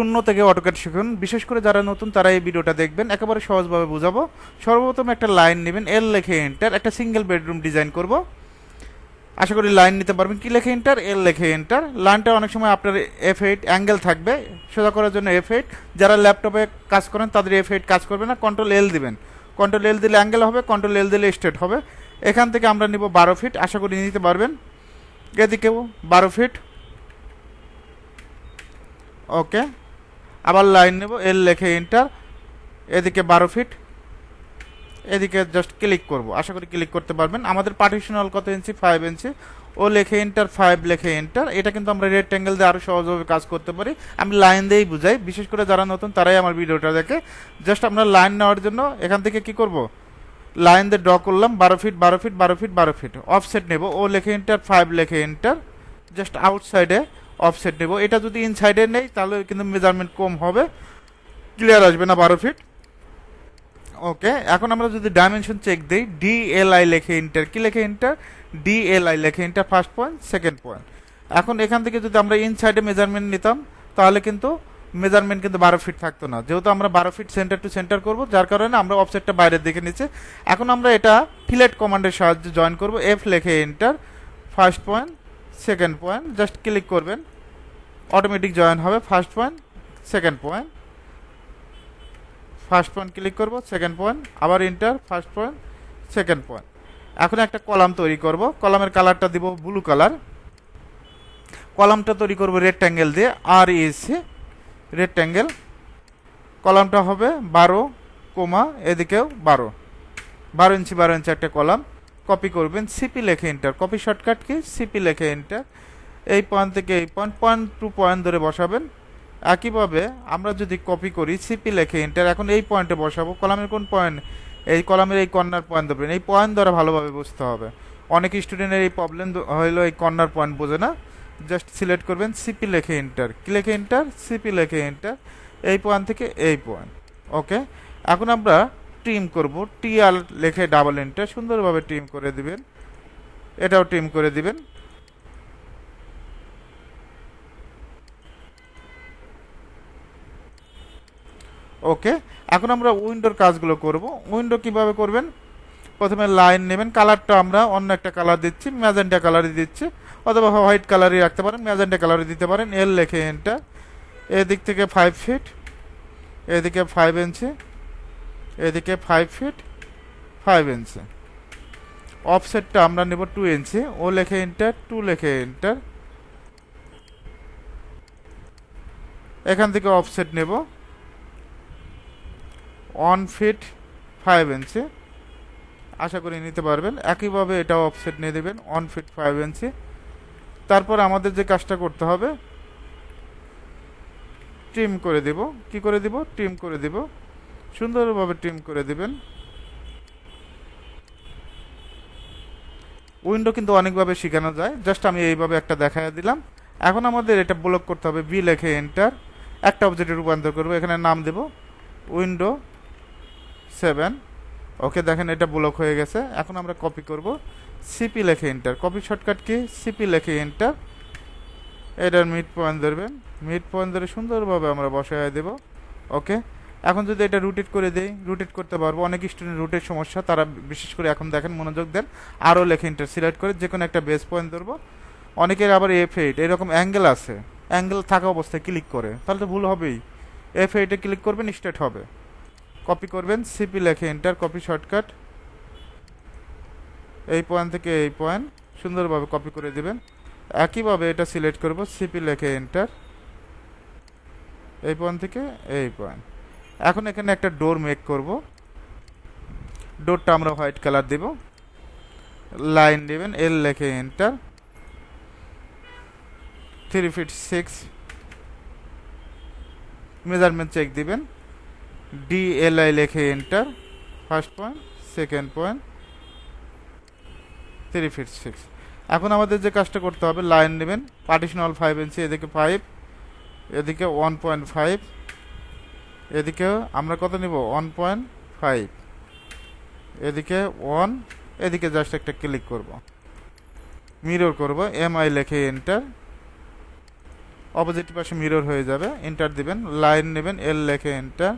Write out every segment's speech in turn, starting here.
শূন্য থেকে অটোক্যাড শিখুন। বিশেষ করে যারা নতুন, তারা এই ভিডিওটা দেখবেন। একেবারে সহজভাবে বুঝাবো। সর্বপ্রথম একটা লাইন নেবেন। এল লেখে এন্টার একটা সিঙ্গেল বেডরুম ডিজাইন করব। আশা করি লাইন নিতে পারবেন। কি লেখে এন্টার এল লেখে এন্টার লাইনটা অনেক সময় আপনার এফ এইট অ্যাঙ্গেল থাকবে। সোজা করার জন্য এফ এইট যারা ল্যাপটপে কাজ করেন, তাদের এফ এইট কাজ করবে না। কন্ট্রোল এল দিবেন। কন্ট্রোল এল দিলে অ্যাঙ্গেল হবে কন্ট্রোল এল দিলে স্ট্রেট হবে। এখান থেকে আমরা নিব বারো ফিট আশা করি নিতে পারবেন। এদিকেও বারো ফিট ওকে আবার লাইন নেব এল লেখে এন্টার এদিকে বারো ফিট এদিকে জাস্ট ক্লিক করব। আশা করি ক্লিক করতে পারবেন। আমাদের পার্টিশনাল কত ইঞ্চি ফাইভ ইঞ্চি ও লেখে এন্টার ফাইভ লেখে এন্টার এটা কিন্তু আমরা রেড ট্যাঙ্গেল দিয়ে আরও সহজভাবে কাজ করতে পারি। আমি লাইন দিয়েই বুঝাই। বিশেষ করে যারা নতুন, তারাই আমার ভিডিওটা দেখে। জাস্ট আমরা লাইন নেওয়ার জন্য এখান থেকে কি করব? লাইন দিয়ে ড্র করলাম, বারো ফিট বারো ফিট বারো ফিট বারো ফিট অফসেট নেব। ও লেখে এন্টার ফাইভ লেখে এন্টার জাস্ট আউটসাইডে অফসেট নেব। এটা যদি ইনসাইডে নেই, তাহলে কিন্তু মেজারমেন্ট কম হবে। ক্লিয়ার আসবে না বারো ফিট ওকে এখন আমরা যদি ডাইমেনশন চেক দিই ডিএলআই লেখে ইন্টার কি লেখে ইন্টার ডিএলআই লেখে enter first point second point এখন এখান থেকে যদি আমরা ইনসাইডে মেজারমেন্ট নিতাম, তাহলে কিন্তু মেজারমেন্ট কিন্তু বারো ফিট থাকতো না। যেহেতু আমরা বারো ফিট সেন্টার টু সেন্টার করব, যার কারণে আমরা অফসেটটা বাইরের দিকে নিচ্ছে। এখন আমরা এটা ফিলেট কমান্ডের সাহায্যে জয়েন করব। এফ লেখে enter first point second point just click করবেন। অটোমেটিক জয়েন হবে first point second point first point click করব সেকেন্ড পয়েন্ট আবার enter first point second point এখন একটা কলাম তৈরি করব, কলামের কালারটা দিব ব্লু কালার কলামটা তৈরি করব রেড ট্যাঙ্গেল দিয়ে আর ইসি রেড ট্যাঙ্গেল কলামটা হবে বারো, কোমা, এদিকেও বারো। বারো ইঞ্চি বারো ইঞ্চি একটা কলাম। কপি করবেন সিপি লেখে এন্টার কপি শর্টকাট কি সিপি লেখে এন্টার এই পয়েন্ট থেকে এই পয়েন্ট পয়েন্ট টু পয়েন্ট ধরে বসাবেন। একইভাবে আমরা যদি কপি করি সিপি লেখে এন্টার এখন এই পয়েন্টে বসাবো, কলামের কোন পয়েন্ট এই কলামের এই কর্নার পয়েন্ট ধরবেন, এই পয়েন্ট ধরে ভালোভাবে বুঝতে হবে। অনেক স্টুডেন্টের এই প্রবলেম হইল এই কর্নার পয়েন্ট বোঝে না। জাস্ট সিলেক্ট করবেন সিপি লেখে এন্টার কি লেখে এন্টার সিপি লেখে এন্টার এই পয়েন্ট থেকে এই পয়েন্ট ওকে এখন আমরা ট্রিম করব টি আর লেখে ডাবল এন্টার সুন্দরভাবে ট্রিম করে দিবেন। এটাও ট্রিম করে দিবেন। ওকে এখন আমরা উইন্ডোর কাজগুলো করব। উইন্ডো কীভাবে করবেন? প্রথমে লাইন নেবেন কালারটা আমরা অন্য একটা কালার দিচ্ছি ম্যাজেন্টা কালারই দিচ্ছি, অথবা হোয়াইট কালারই রাখতে পারেন ম্যাজেন্টা কালারই দিতে পারেন। এল লেখে এন্টার এদিক থেকে ফাইভ ফিট এদিকে ফাইভ ইঞ্চি এদিকে ফাইভ ফিট ফাইভ ইঞ্চি অফসেটটা আমরা নেব টু ইঞ্চি ও লেখে এন্টার টু লেখে এন্টার এখান থেকে অফসেট নেব। ওয়ান ফিট ফাইভ ইঞ্চি আশা করি নিতে পারবেন। একইভাবে এটাও অফসেট নিয়ে দেবেন। ওয়ান ফিট ফাইভ ইঞ্চি তারপর আমাদের যে কাজটা করতে হবে ট্রিম করে দেব। কি করে দিব? ট্রিম করে দিব। সুন্দরভাবে ট্রিম করে দিবেন। উইন্ডো কিন্তু অনেকভাবে শেখানো যায়। জাস্ট আমি এইভাবে একটা দেখায় দিলাম। এখন আমাদের এটা ব্লক করতে হবে বি লেখে এন্টার একটা অবজেক্টে রূপান্তর করব, এখানে নাম দেব উইন্ডো সেভেন ওকে দেখেন এটা ব্লক হয়ে গেছে। এখন আমরা কপি করব সিপি লেখে এন্টার কপি শর্টকাট কি? সিপি লেখে এন্টার এটার মিড পয়েন্ট ধরবেন। মিড পয়েন্ট ধরে সুন্দরভাবে আমরা বসায় দেব। ওকে এখন যদি এটা রুটেট করে দেই রুটেট করতে পারব। অনেক স্টুডেন্ট রুটের সমস্যা, তারা বিশেষ করে এখন দেখেন মনোযোগ দেন, আরও লেখে ইন্টার সিলেক্ট করে যে কোনো একটা বেস পয়েন্ট ধরবো। অনেকের আবার এফ এইট এরকম অ্যাঙ্গেল আছে। অ্যাঙ্গেল থাকা অবস্থায় ক্লিক করে। তাহলে তো ভুল হবেই। এফ এইটে ক্লিক করবেন স্ট্রেট হবে। কপি করবেন সিপি লেখে এন্টার কপি শর্টকাট এই পয়েন্ট থেকে এই পয়েন্ট সুন্দরভাবে কপি করে দেবেন। একইভাবে এটা সিলেক্ট করব সিপি লেখে এন্টার এই পয়েন্ট থেকে এই পয়েন্ট এখন এখানে একটা ডোর মেক করব। ডোরটা আমরা হোয়াইট কালার দেব। লাইন দেবেন এল লেখে enter three feet six measurement check দিবেন। ডিএলআই লেখে enter first point second point three feet six এখন আমাদের যে কাজটা করতে হবে লাইন নেবেন। পার্টিশনাল ফাইভ ইঞ্চি এদিকে ফাইভ এদিকে ওয়ান পয়েন্ট ফাইভ এদিকে আমরা কত নিব? ওয়ান পয়েন্ট ফাইভ এদিকে ওয়ান এদিকে জাস্ট একটা ক্লিক করব। মিরর করব এম আই লেখে এন্টার অপোজিট পাশে মিরর হয়ে যাবে এন্টার দিবেন লাইন নেবেন এল লেখে এন্টার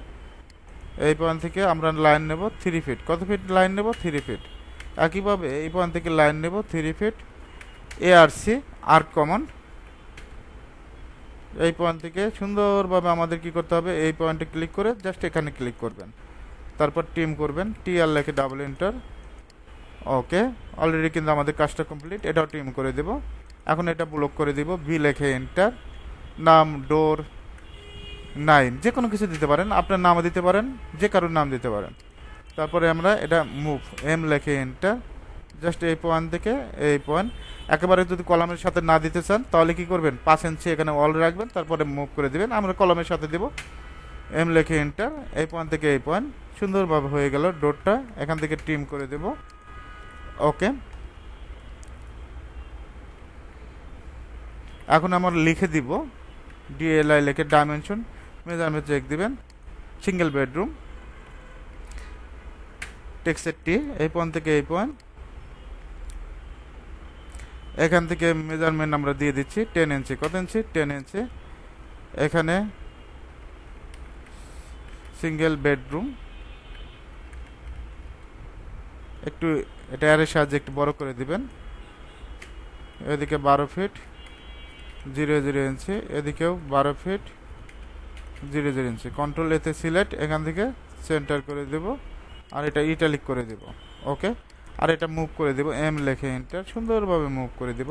এই পয়েন্ট থেকে আমরা লাইন নেব থ্রি ফিট কত ফিট লাইন নেব? থ্রি ফিট একইভাবে এই পয়েন্ট থেকে লাইন নেব three feet A R C arc common এই পয়েন্ট থেকে সুন্দরভাবে আমাদের কি করতে হবে? এই পয়েন্টে ক্লিক করে জাস্ট এখানে ক্লিক করবেন। তারপর টিম করবেন। টি আর লেখে ডাবল এন্টার ওকে অলরেডি কিন্তু আমাদের কাজটা কমপ্লিট এটাও টিম করে দেব। এখন এটা ব্লক করে দিব। বি লেখে এন্টার নাম ডোর নাইন যে কোনো কিছু দিতে পারেন। আপনার নামও দিতে পারেন। যে কারোর নাম দিতে পারেন। তারপরে আমরা এটা মুভ এম লেখে এন্টার জাস্ট এই পয়েন্ট থেকে এই পয়েন্ট একেবারে যদি কলামের সাথে না দিতে চান, তাহলে কি করবেন? পাঁচ ইঞ্চি এখানে অল রাখবেন, তারপরে মুভ করে দিবেন। আমরা কলমের সাথে দেব। এম লেখে এন্টার এই পয়েন্ট থেকে এই পয়েন্ট সুন্দরভাবে হয়ে গেল ডোরটা এখান থেকে টিম করে দেব। ওকে এখন আমরা লিখে দিব। ডিএলআই লেখে ডাইমেনশন মেজারমেন্ট চেক দিবেন। সিঙ্গেল বেডরুম টেক্সের টি। এই পয়েন্ট থেকে এই পয়েন্ট এখান থেকে মেজারমেন্ট আমরা দিয়ে দিচ্ছি টেন ইঞ্চি কত ইঞ্চি টেন ইঞ্চি এখানে সিঙ্গেল বেডরুম একটু এটা এর সাহায্যে একটু বড় করে দিবেন। এদিকে বারো ফিট জিরো জিরো ইঞ্চি এদিকেও বারো feet zero zero inch control এতে সিলেক্ট এখান থেকে সেন্টার করে দেব। আর এটা ইটালিক করে দেব। ওকে আর এটা মুভ করে দেব এম লেখে এন্টার সুন্দরভাবে মুভ করে দেব।